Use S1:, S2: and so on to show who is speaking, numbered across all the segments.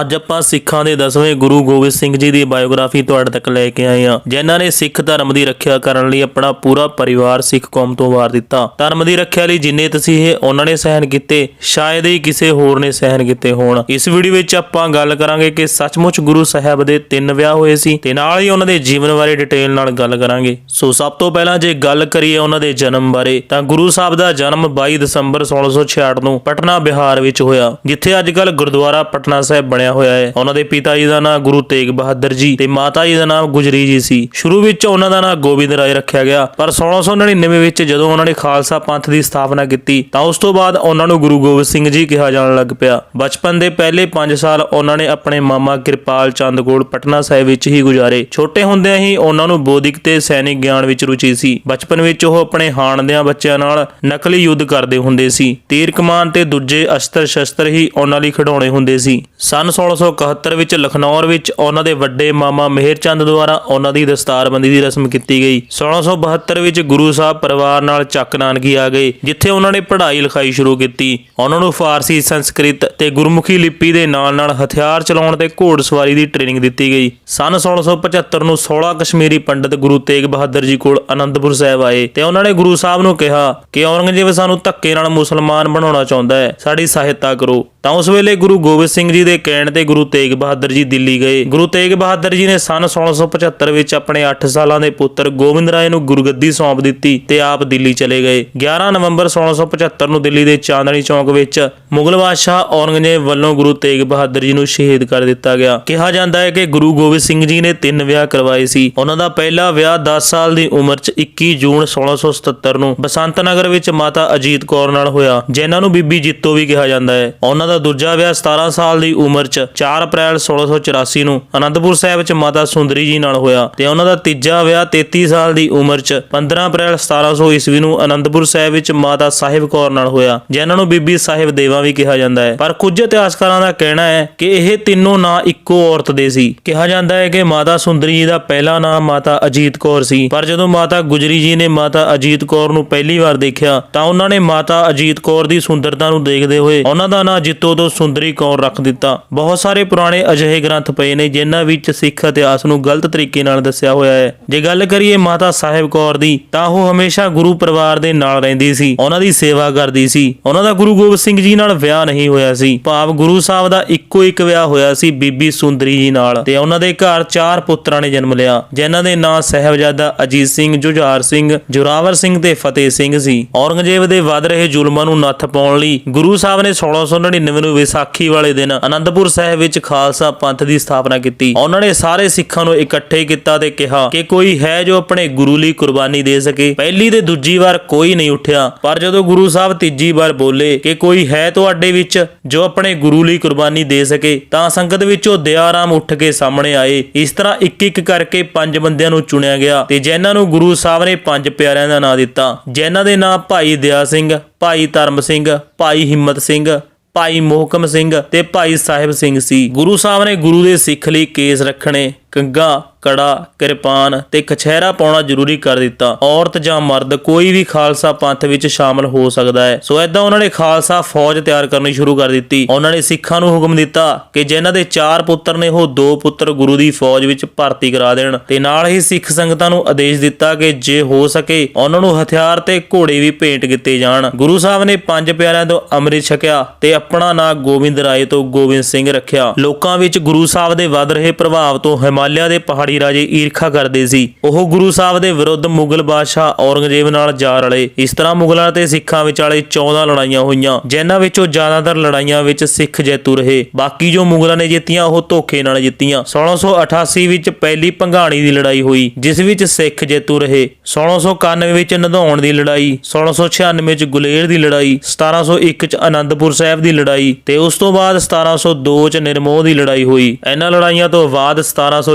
S1: ਅੱਜ ਆਪਾਂ ਸਿੱਖਾਂ ਦੇ 10ਵੇਂ ਗੁਰੂ ਗੋਬਿੰਦ ਸਿੰਘ ਜੀ ਦੀ ਬਾਇਓਗ੍ਰਾਫੀ ਤੁਹਾਡੇ ਤੱਕ ਲੈ ਕੇ ਆਏ ਹਾਂ। ਜਿਨ੍ਹਾਂ ਨੇ ਸਿੱਖ ਧਰਮ ਦੀ ਰੱਖਿਆ ਕਰਨ ਲਈ ਆਪਣਾ ਪੂਰਾ ਪਰਿਵਾਰ ਸਿੱਖ ਕੌਮ ਤੋਂ ਵਾਰ ਦਿੱਤਾ। ਧਰਮ ਦੀ ਰੱਖਿਆ ਲਈ ਜਿੰਨੇ ਤਸੀਹੇ ਉਹਨਾਂ ਨੇ ਸਹਿਣ ਕੀਤੇ, ਸ਼ਾਇਦ ਹੀ ਕਿਸੇ ਹੋਰ ਨੇ ਸਹਿਨ ਕੀਤੇ ਹੋਣ। ਇਸ ਵੀਡੀਓ ਵਿੱਚ ਆਪਾਂ ਗੱਲ ਕਰਾਂਗੇ ਕਿ ਸੱਚਮੁੱਚ ਗੁਰੂ ਸਾਹਿਬ ਦੇ ਤਿੰਨ ਵਿਆਹ ਹੋਏ ਸੀ ਤੇ ਨਾਲ ਹੀ ਉਹਨਾਂ ਦੇ ਜੀਵਨ ਬਾਰੇ ਡਿਟੇਲ ਨਾਲ ਗੱਲ ਕਰਾਂਗੇ। ਸੋ ਸਭ ਤੋਂ ਪਹਿਲਾਂ ਜੇ ਗੱਲ ਕਰੀਏ ਉਹਨਾਂ ਦੇ ਜਨਮ ਬਾਰੇ, ਤਾਂ ਗੁਰੂ ਸਾਹਿਬ ਦਾ ਜਨਮ 22 ਦਸੰਬਰ 1666 ਨੂੰ ਪਟਨਾ ਬਿਹਾਰ ਵਿੱਚ ਹੋਇਆ, ਜਿੱਥੇ ਅੱਜ ਕੱਲ ਗੁਰਦੁਆਰਾ ਪਟਨਾ ਸਾਹਿਬ ਬਣਿਆ ਹੋਇਆ ਹੈ। ਉਹਨਾਂ ਦੇ ਪਿਤਾ ਜੀ ਦਾ ਨਾਮ ਗੁਰੂ ਤੇਗ ਬਹਾਦਰ ਜੀ ਤੇ ਮਾਤਾ ਜੀ ਦਾ ਨਾਮ ਗੁਜਰੀ ਜੀ ਸੀ। ਸ਼ੁਰੂ ਵਿੱਚ ਉਹਨਾਂ ਦਾ ਨਾਮ ਗੋਬਿੰਦ ਰਾਏ ਰੱਖਿਆ ਗਿਆ, ਪਰ 1699 ਵਿੱਚ ਜਦੋਂ ਉਹਨਾਂ ਨੇ ਖਾਲਸਾ ਪੰਥ ਦੀ ਸਥਾਪਨਾ ਕੀਤੀ, ਤਾਂ ਉਸ ਤੋਂ ਬਾਅਦ ਉਹਨਾਂ ਨੂੰ ਗੁਰੂ ਗੋਬਿੰਦ ਸਿੰਘ ਜੀ ਕਿਹਾ ਜਾਣ ਲੱਗ ਪਿਆ। ਬਚਪਨ ਦੇ ਪਹਿਲੇ 5 ਸਾਲ ਉਹਨਾਂ ਨੇ ਆਪਣੇ ਮਾਮਾ ਕਿਰਪਾਲ ਚੰਦ ਕੋਲ ਪਟਨਾ ਸਾਹਿਬ ਵਿੱਚ ਹੀ ਗੁਜ਼ਾਰੇ। ਛੋਟੇ ਹੁੰਦਿਆਂ ਹੀ ਉਹਨਾਂ ਨੂੰ ਬੌਧਿਕ ਤੇ ਸੈਨਿਕ ਗਿਆਨ ਵਿੱਚ ਰੁਚੀ ਸੀ। ਬਚਪਨ ਵਿੱਚ ਉਹ ਆਪਣੇ ਹਾਣਦਿਆਂ ਬੱਚਿਆਂ ਨਾਲ ਨਕਲੀ ਯੁੱਧ ਕਰਦੇ ਹੁੰਦੇ ਸੀ। ਤੀਰ ਕਮਾਨ ਤੇ ਦੂਜੇ ਅਸਤਰ ਸ਼ਸਤਰ ਹੀ ਉਹਨਾਂ ਲਈ ਖਿਡੌਣੇ ਹੁੰਦੇ ਸੀ। ਸਨ 1671 ਵਿੱਚ ਲਖਨੌਰ ਵਿੱਚ ਉਹਨਾਂ ਦੇ ਵੱਡੇ ਮਾਮਾ ਮਿਹਰ ਚੰਦ ਦੁਆਰਾ ਉਹਨਾਂ ਦੀ ਦਸਤਾਰਬੰਦੀ ਦੀ ਰਸਮ ਕੀਤੀ ਗਈ। 1672 ਵਿੱਚ ਗੁਰੂ ਸਾਹਿਬ ਪਰਿਵਾਰ ਨਾਲ ਚੱਕ ਨਾਨਕੀ ਆ ਗਏ, ਜਿੱਥੇ ਉਹਨਾਂ ਨੇ ਪੜ੍ਹਾਈ ਲਿਖਾਈ ਸ਼ੁਰੂ ਕੀਤੀ। ਉਹਨਾਂ ਨੂੰ ਫਾਰਸੀ ਸੰਸਕ੍ਰਿਤ ਤੇ ਗੁਰਮੁਖੀ ਲਿਪੀ ਦੇ ਨਾਲ-ਨਾਲ ਹਥਿਆਰ ਚਲਾਉਣ ਤੇ ਘੋੜਸਵਾਰੀ ਦੀ ਟ੍ਰੇਨਿੰਗ ਦਿੱਤੀ ਗਈ। ਸਨ 1675 ਨੂੰ 16 ਕਸ਼ਮੀਰੀ ਪੰਡਤ ਗੁਰੂ ਤੇਗ ਬਹਾਦਰ ਜੀ ਕੋਲ ਅਨੰਦਪੁਰ ਸਾਹਿਬ ਆਏ ਤੇ ਉਹਨਾਂ ਨੇ ਗੁਰੂ ਸਾਹਿਬ ਨੂੰ ਕਿਹਾ ਕਿ ਔਰੰਗਜ਼ੇਬ ਸਾਨੂੰ ਧੱਕੇ ਨਾਲ ਮੁਸਲਮਾਨ ਬਣਾਉਣਾ ਚਾਹੁੰਦਾ ਹੈ, ਸਾਡੀ ਸਹਾਇਤਾ ਕਰੋ। ਤਾਂ ਉਸ ਵੇਲੇ ਗੁਰੂ ਗੋਬਿੰਦ ਸਿੰਘ ਜੀ ਦੇ ਕਹਿਣ ਤੇ ਗੁਰੂ ਤੇਗ ਬਹਾਦਰ ਜੀ ਦਿੱਲੀ ਗਏ। ਗੁਰੂ ਤੇਗ ਬਹਾਦਰ ਜੀ ਨੇ ਸਨ 1675 ਵਿੱਚ ਆਪਣੇ 8 ਸਾਲਾਂ ਦੇ ਪੁੱਤਰ ਗੋਬਿੰਦ ਰਾਏ ਨੂੰ ਗੁਰਗੱਦੀ ਸੌਂਪ ਦਿੱਤੀ ਤੇ ਆਪ ਦਿੱਲੀ ਚਲੇ ਗਏ। 11 ਨਵੰਬਰ 1675 ਨੂੰ ਦਿੱਲੀ ਦੇ ਚਾਂਦਨੀ ਚੌਕ ਵਿੱਚ ਮੁਗਲ ਬਾਦਸ਼ਾਹ ਔਰੰਗਜ਼ੇਬ ਵੱਲੋਂ ਗੁਰੂ ਤੇਗ ਬਹਾਦਰ ਜੀ ਨੂੰ ਸ਼ਹੀਦ ਕਰ ਦਿੱਤਾ ਗਿਆ। ਕਿਹਾ ਜਾਂਦਾ ਹੈ ਕਿ ਗੁਰੂ ਗੋਬਿੰਦ ਸਿੰਘ ਜੀ ਨੇ ਤਿੰਨ ਵਿਆਹ ਕਰਵਾਏ ਸੀ। ਉਹਨਾਂ ਦਾ ਪਹਿਲਾ ਵਿਆਹ 10 ਸਾਲ ਦੀ ਉਮਰ 'ਚ 21 ਜੂਨ 1677 ਨੂੰ ਬਸੰਤ ਨਗਰ ਵਿੱਚ ਮਾਤਾ ਅਜੀਤ ਕੌਰ ਨਾਲ ਹੋਇਆ, ਜਿਨ੍ਹਾਂ ਨੂੰ ਬੀਬੀ ਜਿੱਤੋ ਵੀ ਕਿਹਾ ਜਾਂਦਾ ਹੈ। ਉਹਨਾਂ ਦਾ ਦੂਜਾ ਵਿਆਹ 17 ਸਾਲ ਦੀ ਉਮਰ 'ਚ 4 ਅਪ੍ਰੈਲ 1684 ਨੂੰ ਅਨੰਦਪੁਰ ਸਾਹਿਬ 'ਚ ਮਾਤਾ ਸੁੰਦਰੀ ਜੀ ਨਾਲ ਹੋਇਆ ਤੇ ਉਹਨਾਂ ਦਾ ਤੀਜਾ ਵਿਆਹ 33 ਸਾਲ ਦੀ ਉਮਰ 'ਚ 15 ਅਪ੍ਰੈਲ 1700 ਈਸਵੀ ਨੂੰ ਅਨੰਦਪੁਰ ਸਾਹਿਬ ਵਿੱਚ ਮਾਤਾ ਸਾਹਿਬ ਕੌਰ ਨਾਲ ਹੋਇਆ, ਜਿਨ੍ਹਾਂ ਨੂੰ ਬੀਬੀ ਸਾਹਿਬ ਦੇਵਾ ਵੀ ਕਿਹਾ ਜਾਂਦਾ ਹੈ। ਪਰ ਕੁਝ ਇਤਿਹਾਸਕਾਰਾਂ ਦਾ ਕਹਿਣਾ ਹੈ ਕਿ ਇਹ ਤਿੰਨੋਂ ਨਾਂ ਇੱਕੋ ਔਰਤ ਦੇ ਸੀ। ਕਿਹਾ ਜਾਂਦਾ ਹੈ ਕਿ ਮਾਤਾ ਸੁੰਦਰੀ ਜੀ ਦਾ ਪਹਿਲਾ ਨਾਂ ਮਾਤਾ ਅਜੀਤ ਕੌਰ ਸੀ, ਪਰ ਜਦੋਂ ਮਾਤਾ ਗੁਜਰੀ ਜੀ ਨੇ ਮਾਤਾ ਅਜੀਤ ਕੌਰ ਨੂੰ ਪਹਿਲੀ ਵਾਰ ਦੇਖਿਆ, ਤਾਂ ਉਹਨਾਂ ਨੇ ਮਾਤਾ ਅਜੀਤ ਕੌਰ ਦੀ ਸੁੰਦਰਤਾ ਨੂੰ ਦੇਖਦੇ ਹੋਏ ਉਹਨਾਂ ਦਾ ਨਾਂ ਜਿੱਤ ਤੋਂ ਸੁੰਦਰੀ ਕੌਰ ਰੱਖ ਦਿੱਤਾ? ਬਹੁਤ ਸਾਰੇ ਪੁਰਾਣੇ ਅਜਿਹੇ ਗ੍ਰੰਥ ਪਏ ਨੇ ਜਿਨ੍ਹਾਂ ਵਿੱਚ ਸਿੱਖ ਇਤਿਹਾਸ ਨੂੰ ਗਲਤ ਤਰੀਕੇ ਨਾਲ ਦੱਸਿਆ ਹੋਇਆ ਹੈ। ਜੇ ਗੱਲ ਕਰੀਏ ਮਾਤਾ ਸਾਹਿਬ ਕੌਰ ਦੀ, ਤਾਂ ਉਹ ਹਮੇਸ਼ਾ ਗੁਰੂ ਪਰਿਵਾਰ ਦੇ ਨਾਲ ਰਹਿੰਦੀ ਸੀ। ਉਹਨਾਂ ਦੀ ਸੇਵਾ ਕਰਦੀ ਸੀ। ਉਹਨਾਂ ਦਾ ਗੁਰੂ ਗੋਬਿੰਦ ਸਿੰਘ ਜੀ ਨਾਲ ਵਿਆਹ ਨਹੀਂ ਹੋਇਆ ਸੀ। ਭਾਵ ਗੁਰੂ ਸਾਹਿਬ ਦਾ ਇੱਕੋ ਇੱਕ ਵਿਆਹ ਹੋਇਆ ਸੀ ਬੀਬੀ ਸੁੰਦਰੀ ਜੀ ਨਾਲ ਤੇ ਉਹਨਾਂ ਦੇ ਘਰ ਚਾਰ ਪੁੱਤਰਾਂ ਨੇ ਜਨਮ ਲਿਆ, ਜਿਨ੍ਹਾਂ ਦੇ ਨਾਂ ਸਹਿਬਜ਼ਾਦਾ ਅਜੀਤ ਸਿੰਘ, ਜੁਝਾਰ ਸਿੰਘ, ਜੋਰਾਵਰ ਸਿੰਘ ਤੇ ਫਤਿਹ ਸਿੰਘ ਸੀ। ਔਰੰਗਜ਼ੇਬ ਦੇ ਵੱਧ ਰਹੇ ਜ਼ੁਲਮਾਂ ਨੂੰ ਨੱਥ ਪਾਉਣ ਲਈ ਗੁਰੂ ਸਾਹਿਬ ਨੇ 1699 ਨੂੰ ਵਿਸਾਖੀ ਵਾਲੇ ਦਿਨ ਅਨੰਦਪੁਰ ਸਾਹਿਬ ਵਿੱਚ ਖਾਲਸਾ ਪੰਥ ਦੀ ਸਥਾਪਨਾ ਕੀਤੀ। ਉਹਨਾਂ ਨੇ ਸਾਰੇ ਸਿੱਖਾਂ ਨੂੰ ਇਕੱਠੇ ਕੀਤਾ ਤੇ ਕਿਹਾ ਕਿ ਕੋਈ ਹੈ ਜੋ ਆਪਣੇ ਗੁਰੂ ਲਈ ਕੁਰਬਾਨੀ ਦੇ ਸਕੇ। ਪਹਿਲੀ ਤੇ ਦੂਜੀ ਵਾਰ ਕੋਈ ਨਹੀਂ ਉੱਠਿਆ। ਪਰ ਜਦੋਂ ਗੁਰੂ ਸਾਹਿਬ ਤੀਜੀ ਵਾਰ ਬੋਲੇ ਕਿ ਕੋਈ ਹੈ ਤੁਹਾਡੇ ਵਿੱਚ ਜੋ ਆਪਣੇ ਗੁਰੂ ਲਈ ਕੁਰਬਾਨੀ ਦੇ ਸਕੇ, ਤਾਂ ਸੰਗਤ ਵਿੱਚੋਂ ਦਿਆਰਾਮ ਉੱਠ ਕੇ ਸਾਹਮਣੇ ਆਏ। ਇਸ ਤਰ੍ਹਾਂ ਇੱਕ ਇੱਕ ਕਰਕੇ ਪੰਜ ਬੰਦਿਆਂ ਨੂੰ ਚੁਣਿਆ ਗਿਆ ਤੇ ਜਿਨ੍ਹਾਂ ਨੂੰ ਗੁਰੂ ਸਾਹਿਬ ਨੇ ਪੰਜ ਪਿਆਰਿਆਂ ਦਾ ਨਾਂ ਦਿੱਤਾ। ਜਿਨ੍ਹਾਂ ਦੇ ਨਾਂ ਭਾਈ ਦਿਆ ਸਿੰਘ, ਭਾਈ ਧਰਮ ਸਿੰਘ, ਭਾਈ ਹਿੰਮਤ ਸਿੰਘ ਭਾਈ ਮੋਹਕਮ ਸਿੰਘ ਤੇ ਭਾਈ ਸਾਹਿਬ ਸਿੰਘ ਸੀ। ਗੁਰੂ ਸਾਹਿਬ ਨੇ ਗੁਰੂ ਦੇ ਸਿੱਖ ਲਈ ਕੇਸ ਰੱਖਣੇ। ਕੰਗਾ ਕੜਾ, ਕਿਰਪਾਨ ਤੇ ਕਛਹਿਰਾ ਪਾਉਣਾ ਜ਼ਰੂਰੀ ਕਰ ਦਿੱਤਾ। ਔਰਤ ਜਾਂ ਮਰਦ ਕੋਈ ਵੀ ਖਾਲਸਾ ਪੰਥ ਵਿੱਚ ਸ਼ਾਮਲ ਹੋ ਸਕਦਾ ਹੈ। ਸੋ ਐਦਾਂ ਉਹਨਾਂ ਨੇ ਖਾਲਸਾ ਫੌਜ ਤਿਆਰ ਕਰਨੀ ਸ਼ੁਰੂ ਕਰ ਦਿੱਤੀ। ਉਹਨਾਂ ਨੇ ਸਿੱਖਾਂ ਨੂੰ ਹੁਕਮ ਦਿੱਤਾ ਕਿ ਜਿਨ੍ਹਾਂ ਦੇ ਚਾਰ ਪੁੱਤਰ ਨੇ, ਉਹ ਦੋ ਪੁੱਤਰ ਗੁਰੂ ਦੀ ਫੌਜ ਵਿੱਚ ਭਰਤੀ ਕਰਾ ਦੇਣ। ਤੇ ਨਾਲ ਹੀ ਸਿੱਖ ਸੰਗਤਾਂ ਨੂੰ ਆਦੇਸ਼ ਦਿੱਤਾ ਕਿ ਜੇ ਹੋ ਸਕੇ, ਉਹਨਾਂ ਨੂੰ ਹਥਿਆਰ ਤੇ ਘੋੜੇ ਵੀ ਭੇਂਟ ਕੀਤੇ ਜਾਣ। ਗੁਰੂ ਸਾਹਿਬ ਨੇ ਪੰਜ ਪਿਆਰਿਆਂ ਤੋਂ ਅੰਮ੍ਰਿਤ ਛਕਿਆ ਤੇ ਆਪਣਾ ਨਾਂ ਗੋਬਿੰਦ ਰਾਏ ਤੋਂ ਗੋਬਿੰਦ ਸਿੰਘ ਰੱਖਿਆ। ਲੋਕਾਂ ਵਿੱਚ ਗੁਰੂ ਸਾਹਿਬ ਦੇ ਵੱਧ ਰਹੇ ਪ੍ਰਭਾਵ ਤੋਂ ਹਿਮਾਲਿਆ ਦੇ ਪਹਾੜੀ ਰਾਜੇ ਈਰਖਾ ਕਰਦੇ ਸੀ। ਉਹ ਗੁਰੂ ਸਾਹਿਬ ਦੇ ਵਿਰੁੱਧ ਮੁਗਲ ਬਾਦਸ਼ਾਹ ਔਰੰਗਜ਼ੇਬ ਨਾਲ ਜਾ ਰਲੇ। ਇਸ ਤਰ੍ਹਾਂ ਮੁਗਲਾਂ ਤੇ ਸਿੱਖਾਂ ਵਿਚਾਲੇ 14 ਲੜਾਈਆਂ ਹੋਈਆਂ, ਜਿਨ੍ਹਾਂ ਵਿੱਚੋਂ ਜ਼ਿਆਦਾਤਰ ਲੜਾਈਆਂ ਵਿੱਚ ਸਿੱਖ ਜੇਤੂ ਰਹੇ। ਬਾਕੀ ਜੋ ਮੁਗਲਾਂ ਨੇ ਜਿੱਤੀਆਂ, ਉਹ ਧੋਖੇ ਨਾਲ ਜਿੱਤੀਆਂ। 1688 ਵਿੱਚ ਪਹਿਲੀ ਭੰਗਾਣੀ ਦੀ ਲੜਾਈ ਹੋਈ, ਜਿਸ ਵਿੱਚ ਸਿੱਖ ਜੇਤੂ ਰਹੇ। 1691 ਵਿੱਚ ਨਦੌਣ ਦੀ ਲੜਾਈ 1696 ਵਿੱਚ ਗੁਲੇਰ ਦੀ ਲੜਾਈ 1701 ਚ ਆਨੰਦਪੁਰ ਸਾਹਿਬ ਦੀ ਲੜਾਈ ਤੇ ਉਸ ਤੋਂ ਬਾਅਦ 1702 ਚ ਨਿਰਮੋਹ ਦੀ ਲੜਾਈ ਹੋਈ। ਇਹਨਾਂ ਲੜਾਈਆਂ ਤੋਂ ਬਾਅਦ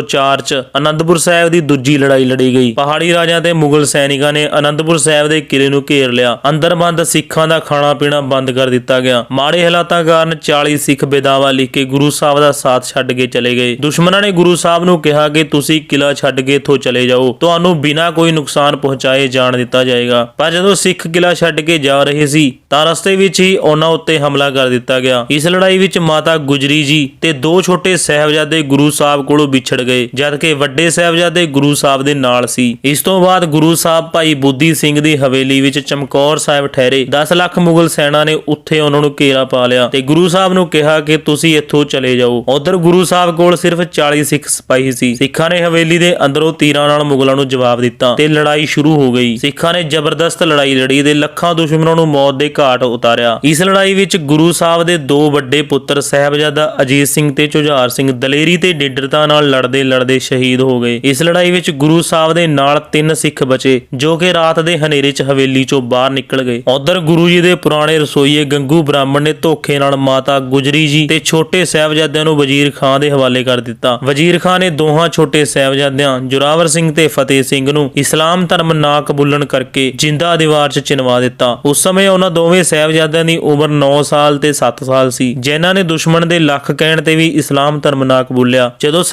S1: 1504 ਚ ਅਨੰਦਪੁਰ ਸਾਹਿਬ ਦੀ ਦੂਜੀ ਲੜਾਈ ਲੜੀ ਗਈ। ਪਹਾੜੀ ਰਾਜਿਆਂ ਤੇ ਮੁਗਲ ਸੈਨਿਕਾਂ ਨੇ ਅਨੰਦਪੁਰ ਸਾਹਿਬ ਦੇ ਕਿਲੇ ਨੂੰ ਘੇਰ ਲਿਆ। ਅੰਦਰ ਬੰਦ ਸਿੱਖਾਂ ਦਾ ਖਾਣਾ ਪੀਣਾ ਬੰਦ ਕਰ ਦਿੱਤਾ ਗਿਆ। ਮਾੜੇ ਹਾਲਾਤਾਂ ਕਾਰਨ 40 ਸਿੱਖ ਬੇਦਾਵਾ ਲਿਖ ਕੇ ਗੁਰੂ ਸਾਹਿਬ ਦਾ ਸਾਥ ਛੱਡ ਕੇ ਚਲੇ ਗਏ। ਦੁਸ਼ਮਣਾਂ ਨੇ ਗੁਰੂ ਸਾਹਿਬ ਨੂੰ ਕਿਹਾ ਕਿ ਤੁਸੀਂ ਕਿਲਾ ਛੱਡ ਕੇ ਇੱਥੋਂ ਚਲੇ ਜਾਓ। ਤੁਹਾਨੂੰ ਬਿਨਾਂ ਕੋਈ ਨੁਕਸਾਨ ਪਹੁੰਚਾਏ ਜਾਣ ਦਿੱਤਾ ਜਾਏਗਾ। ਪਰ ਜਦੋਂ ਸਿੱਖ ਕਿਲਾ ਛੱਡ ਕੇ ਜਾ ਰਹੇ ਸੀ, ਤਾਂ ਰਸਤੇ ਵਿੱਚ ਹੀ ਉਹਨਾਂ ਉੱਤੇ ਹਮਲਾ ਕਰ ਦਿੱਤਾ ਗਿਆ। ਇਸ ਲੜਾਈ ਵਿੱਚ ਮਾਤਾ ਗੁਜਰੀ ਜੀ ਤੇ ਦੋ ਛੋਟੇ ਸਹਿਬਜ਼ਾਦੇ ਗੁਰੂ ਸਾਹਿਬ ਕੋਲੋਂ ਵਿਛੜ ਗਏ ਜਦਕਿ ਵੱਡੇ ਸਹਿਬਜ਼ਾਦੇ ਗੁਰੂ ਸਾਹਿਬ ਦੇ ਨਾਲ ਸੀ। ਇਸ ਤੋਂ ਬਾਅਦ ਗੁਰੂ ਸਾਹਿਬ ਭਾਈ ਬੁੱਧੀ ਸਿੰਘ ਦੀ ਹਵੇਲੀ ਵਿੱਚ ਚਮਕੌਰ ਸਾਹਿਬ ਠਹਿਰੇ। 10 ਲੱਖ ਮੁਗਲ ਸੈਨਾ ਨੇ ਉੱਥੇ ਉਹਨਾਂ ਨੂੰ ਘੇਰਾ ਪਾ ਲਿਆ ਤੇ ਗੁਰੂ ਸਾਹਿਬ ਨੂੰ ਕਿਹਾ ਕਿ ਤੁਸੀਂ ਇੱਥੋਂ ਚਲੇ ਜਾਓ। ਉਧਰ ਗੁਰੂ ਸਾਹਿਬ ਕੋਲ ਸਿਰਫ 40 ਸਿੱਖ ਸਿਪਾਹੀ ਸੀ। ਸਿੱਖਾਂ ਨੇ ਹਵੇਲੀ ਦੇ ਅੰਦਰੋਂ ਤੀਰਾਂ ਨਾਲ ਮੁਗਲਾਂ ਨੂੰ ਜਵਾਬ ਦਿੱਤਾ ਤੇ ਲੜਾਈ ਸ਼ੁਰੂ ਹੋ ਗਈ। ਸਿੱਖਾਂ ਨੇ ਜ਼ਬਰਦਸਤ ਲੜਾਈ ਲੜੀ ਤੇ ਲੱਖਾਂ ਦੁਸ਼ਮਣਾਂ ਨੂੰ ਮੌਤ ਦੇ ਘਾਟ ਉਤਾਰਿਆ। ਇਸ ਲੜਾਈ ਵਿੱਚ ਗੁਰੂ ਸਾਹਿਬ ਦੇ ਦੋ ਵੱਡੇ ਪੁੱਤਰ, ਸਾਹਿਬਜ਼ਾਦਾ ਅਜੀਤ ਸਿੰਘ ਤੇ ਚੁਝਾਰ ਸਿੰਘ ਦਲੇਰੀ ਤੇ ਡਿੱਡਰਤਾ ਨਾਲ ਲੜ ਲੜਦੇ ਲੜਦੇ ਸ਼ਹੀਦ ਹੋ ਗਏ। ਇਸ ਲੜਾਈ ਵਿੱਚ ਗੁਰੂ ਸਾਹਿਬ ਦੇ ਨਾਲ ਤਿੰਨ ਸਿੱਖ ਬਚੇ, ਜੋ ਕਿ ਰਾਤ ਦੇ ਹਨੇਰੇ 'ਚ ਹਵੇਲੀ 'ਚੋਂ ਬਾਹਰ ਨਿਕਲ ਗਏ। ਉਧਰ ਗੁਰੂ ਜੀ ਦੇ ਪੁਰਾਣੇ ਰਸੋਈਏ ਗੰਗੂ ਬ੍ਰਾਹਮਣ ਨੇ ਧੋਖੇ ਨਾਲ ਮਾਤਾ ਗੁਜਰੀ ਜੀ ਤੇ ਛੋਟੇ ਸਾਹਿਬਜ਼ਾਦਿਆਂ ਨੂੰ ਵਜ਼ੀਰ ਖਾਨ ਦੇ ਹਵਾਲੇ ਕਰ ਦਿੱਤਾ। ਵਜ਼ੀਰ ਖਾਨ ਨੇ ਦੋਹਾਂ ਛੋਟੇ ਸਾਹਿਬਜ਼ਾਦਿਆਂ, ਜੁਰਾਵਰ ਸਿੰਘ ਤੇ ਫਤਿਹ ਸਿੰਘ ਨੂੰ ਇਸਲਾਮ ਧਰਮ ਨਾ ਕਬੂਲਣ ਕਰਕੇ ਜਿੰਦਾ ਦੀਵਾਰ 'ਚ ਚਿਣਵਾ ਦਿੱਤਾ। ਉਸ ਸਮੇਂ ਉਹਨਾਂ ਦੋਵੇਂ ਸਾਹਿਬਜ਼ਾਦਿਆਂ ਦੀ ਉਮਰ 9 ਸਾਲ ਤੇ 7 ਸਾਲ ਸੀ, ਜਿਨ੍ਹਾਂ ਨੇ ਦੁਸ਼ਮਣ ਦੇ ਲੱਖ ਕਹਿਣ ਤੇ ਵੀ ਇਸਲਾਮ ਧਰਮ ਨਾ ਕਬੂਲਿਆ। ਜਦੋਂ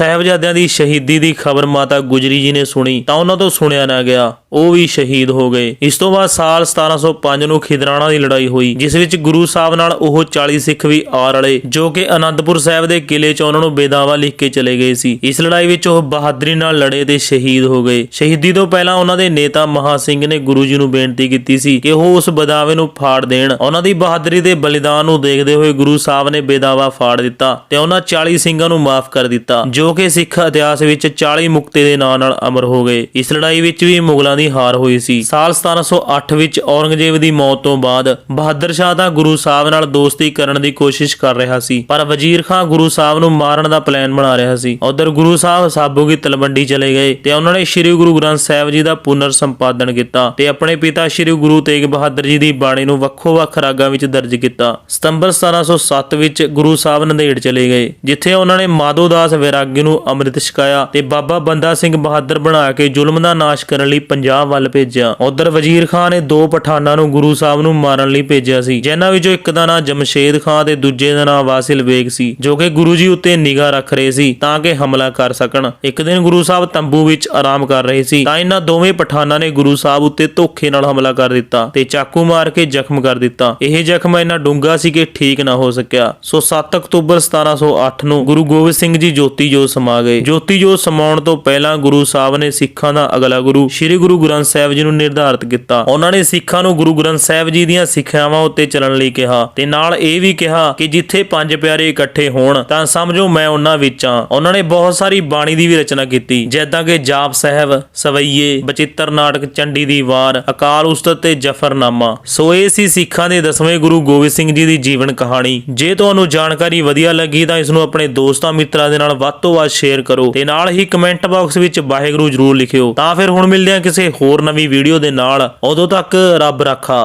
S1: ਸਾਹਿਬਜ਼ਾਦਿਆਂ ਦੀ ਸ਼ਹੀਦੀ ਦੀ ਖਬਰ ਮਾਤਾ ਗੁਜਰੀ ਜੀ ਨੇ ਸੁਣੀ, ਤਾਂ ਉਹਨਾਂ ਤੋਂ ਸੁਣਿਆ ਨਾ ਗਿਆ। ਉਹ ਵੀ ਸ਼ਹੀਦ ਹੋ ਗਏ। ਇਸ ਤੋਂ ਬਾਅਦ ਸਾਲ 1705 ਨੂੰ ਖਿਦਰਾਣਾ ਦੀ ਲੜਾਈ ਹੋਈ, ਜਿਸ ਵਿੱਚ ਗੁਰੂ ਸਾਹਿਬ ਨਾਲ ਉਹ 40 ਸਿੱਖ ਵੀ ਆ ਰਲੇ ਜੋ ਕਿ ਅਨੰਦਪੁਰ ਸਾਹਿਬ ਦੇ ਕਿਲੇ 'ਚ ਉਹਨਾਂ ਨੂੰ ਬੇਦਾਵਾ ਲਿਖ ਕੇ ਚਲੇ ਗਏ ਸੀ। ਇਸ ਲੜਾਈ ਵਿੱਚ ਉਹ ਬਹਾਦਰੀ ਨਾਲ ਲੜੇ ਤੇ ਸ਼ਹੀਦ ਹੋ ਗਏ। ਸ਼ਹੀਦੀ ਤੋਂ ਪਹਿਲਾਂ ਉਹਨਾਂ ਦੇ ਨੇਤਾ ਮਹਾ ਸਿੰਘ ਨੇ ਗੁਰੂ ਜੀ ਨੂੰ ਬੇਨਤੀ ਕੀਤੀ ਸੀ ਕਿ ਉਹ ਉਸ ਬਦਾਵੇ ਨੂੰ ਫਾੜ ਦੇਣ। ਉਹਨਾਂ ਦੀ ਬਹਾਦਰੀ ਦੇ ਬਲੀਦਾਨ ਨੂੰ ਦੇਖਦੇ ਹੋਏ ਗੁਰੂ ਸਾਹਿਬ ਨੇ ਬੇਦਾਵਾ ਫਾੜ ਦਿੱਤਾ ਤੇ ਉਹਨਾਂ 40 ਸਿੰਘਾਂ ਨੂੰ ਮਾਫ ਕਰ ਦਿੱਤਾ, ਜੋ ਕਿ ਸਿੱਖ ਇਤਿਹਾਸ ਵਿੱਚ 40 ਮੁਕਤੇ ਦੇ ਨਾਂ ਨਾਲ ਅਮਰ ਹੋ ਗਏ। ਇਸ ਲੜਾਈ ਵਿੱਚ ਵੀ ਮੁਗਲਾਂ ਦੀ ਹਾਰ ਹੋਈ ਸੀ। ਸਾਲ 1708 ਵਿੱਚ ਔਰੰਗਜ਼ੇਬ ਦੀ ਮੌਤ ਤੋਂ ਬਾਅਦ ਬਹਾਦਰ ਸ਼ਾਹ ਤਾਂ ਗੁਰੂ ਸਾਹਿਬ ਨਾਲ ਦੋਸਤੀ ਕਰਨ ਦੀ ਕੋਸ਼ਿਸ਼ ਕਰ ਰਿਹਾ ਸੀ, ਪਰ ਵਜ਼ੀਰ ਖਾਨ ਗੁਰੂ ਸਾਹਿਬ ਨੂੰ ਮਾਰਨ ਦਾ ਪਲਾਨ ਬਣਾ ਰਿਹਾ ਸੀ। ਉਧਰ ਗੁਰੂ ਸਾਹਿਬ ਸਾਬੂ ਦੀ ਤਲਵੰਡੀ ਚਲੇ ਗਏ ਤੇ ਉਹਨਾਂ ਨੇ ਸ੍ਰੀ ਗੁਰੂ ਗ੍ਰੰਥ ਸਾਹਿਬ ਜੀ ਦਾ ਪੁਨਰ ਸੰਪਾਦਨ ਕੀਤਾ ਤੇ ਆਪਣੇ ਪਿਤਾ ਸ੍ਰੀ ਗੁਰੂ ਤੇਗ ਬਹਾਦਰ ਜੀ ਦੀ ਬਾਣੀ ਨੂੰ ਵੱਖੋ-ਵੱਖ ਰਾਗਾਂ ਵਿੱਚ ਦਰਜ ਕੀਤਾ। ਸਤੰਬਰ 1707 ਵਿੱਚ ਗੁਰੂ ਸਾਹਿਬ ਨੰਦੇੜ ਚਲੇ ਗਏ, ਜਿੱਥੇ ਉਹਨਾਂ ਨੇ ਮਾਧੋ ਦਾਸ ਵੈਰਾਗੀ ਨੂੰ ਅੰਮ੍ਰਿਤ ਛਕਾਇਆ ਤੇ ਬਾਬਾ ਬੰਦਾ ਸਿੰਘ ਬਹਾਦਰ ਬਣਾ ਕੇ ਜ਼ੁਲਮ ਦਾ ਨਾਸ਼ ਕਰਨ ਲਈ ਪੰਜਾਬ ਵੱਲ ਭੇਜਿਆ। ਉਧਰ ਵਜ਼ੀਰ ਖਾਨ ਨੇ ਦੋ ਪਠਾਨਾਂ ਨੂੰ ਗੁਰੂ ਸਾਹਿਬ ਨੂੰ ਮਾਰਨ ਲਈ ਭੇਜਿਆ ਸੀ, ਜਿਨ੍ਹਾਂ ਵਿੱਚੋਂ ਇੱਕ ਦਾ ਨਾਂ ਜਮਸ਼ੇਦ ਖਾਨ ਤੇ ਦੂਜੇ ਦਾ ਨਾਂ ਵਾਸਿਲ ਬੇਗ ਸੀ, ਜੋ ਕਿ ਗੁਰੂ ਜੀ ਉੱਤੇ ਨਿਗਾਹ ਰੱਖ ਰਹੇ ਸੀ ਤਾਂ ਕਿ ਹਮਲਾ ਕਰ ਸਕਣ। ਇੱਕ ਦਿਨ ਗੁਰੂ ਸਾਹਿਬ ਤੰਬੂ ਵਿੱਚ ਆਰਾਮ ਕਰ ਰਹੇ ਸੀ, ਤਾਂ ਇਹਨਾਂ ਦੋਵੇਂ ਪਠਾਨਾਂ ਨੇ ਗੁਰੂ ਸਾਹਿਬ ਉੱਤੇ ਧੋਖੇ ਨਾਲ ਹਮਲਾ ਕਰ ਦਿੱਤਾ ਤੇ ਚਾਕੂ ਮਾਰ ਕੇ ਜ਼ਖਮ ਕਰ ਦਿੱਤਾ। ਇਹ ਜ਼ਖਮ ਇੰਨਾ ਡੂੰਘਾ ਸੀ ਕਿ ਠੀਕ ਨਾ ਹੋ ਸਕਿਆ। ਸੋ 7 ਅਕਤੂਬਰ 1708 ਨੂੰ ਗੁਰੂ ਗੋਬਿੰਦ ਸਿੰਘ ਜੀ ਜੋਤੀ ਜੋਤ ਸਮਾ ਗਏ। ਗਏ ਜੋਤੀ ਜੋਤ ਸਮਾਉਣ ਤੋਂ ਪਹਿਲਾਂ ਗੁਰੂ ਸਾਹਿਬ ਨੇ ਸਿੱਖਾਂ ਦਾ ਅਗਲਾ ਗੁਰੂ ਸ੍ਰੀ ਗੁਰੂ ਗ੍ਰੰਥ ਸਾਹਿਬ ਜੀ ਨੂੰ ਨਿਰਧਾਰਤ ਕੀਤਾ। ਉਹਨਾਂ ਨੇ ਸਿੱਖਾਂ ਨੂੰ ਗੁਰੂ ਗ੍ਰੰਥ ਸਾਹਿਬ ਜੀ ਦੀਆਂ ਸਿੱਖਿਆਵਾਂ ਉੱਤੇ ਚੱਲਣ ਲਈ ਕਿਹਾ ਤੇ ਨਾਲ ਇਹ ਵੀ ਕਿਹਾ ਕਿ ਜਿੱਥੇ ਪੰਜ ਪਿਆਰੇ ਇਕੱਠੇ ਹੋਣ ਤਾਂ ਸਮਝੋ ਮੈਂ ਉਹਨਾਂ ਵਿੱਚ ਆ ਉਹਨਾਂ ਨੇ ਬਹੁਤ ਸਾਰੀ ਬਾਣੀ ਦੀ ਵੀ ਰਚਨਾ ਕੀਤੀ, ਜਿੱਦਾਂ ਕਿ ਜਾਪ ਸਾਹਿਬ, ਸਵਈਏ, ਬਚਿੱਤਰ ਨਾਟਕ, ਚੰਡੀ ਦੀ ਵਾਰ, ਅਕਾਲ ਉਸਤਤ ਤੇ ਜਫਰਨਾਮਾ। ਸੋ ਇਹ ਸੀ ਸਿੱਖਾਂ ਦੇ ਦਸਵੇਂ ਗੁਰੂ ਗੋਬਿੰਦ ਸਿੰਘ ਜੀ ਦੀ ਜੀਵਨ ਕਹਾਣੀ। ਜੇ ਤੁਹਾਨੂੰ ਜਾਣਕਾਰੀ ਵਧੀਆ ਲੱਗੀ ਤਾਂ ਇਸ ਨੂੰ ਆਪਣੇ ਦੋਸਤਾਂ ਮਿੱਤਰਾਂ ਦੇ ਨਾਲ ਵੱਧ ਤੋਂ ਵੱਧ ਸ਼ੇਅਰ ਕਰੋ ਤੇ ਨਾਲ ਹੀ ਕਮੈਂਟ ਬਾਕਸ ਵਿੱਚ ਵਾਹਿਗੁਰੂ ਜ਼ਰੂਰ ਲਿਖਿਓ। ਤਾਂ ਫਿਰ ਹੁਣ ਮਿਲਦੇ ਹਾਂ ਕਿਸੇ ਹੋਰ ਨਵੀਂ ਵੀਡੀਓ ਦੇ ਨਾਲ। ਉਦੋਂ ਤੱਕ ਰੱਬ ਰਾਖਾ।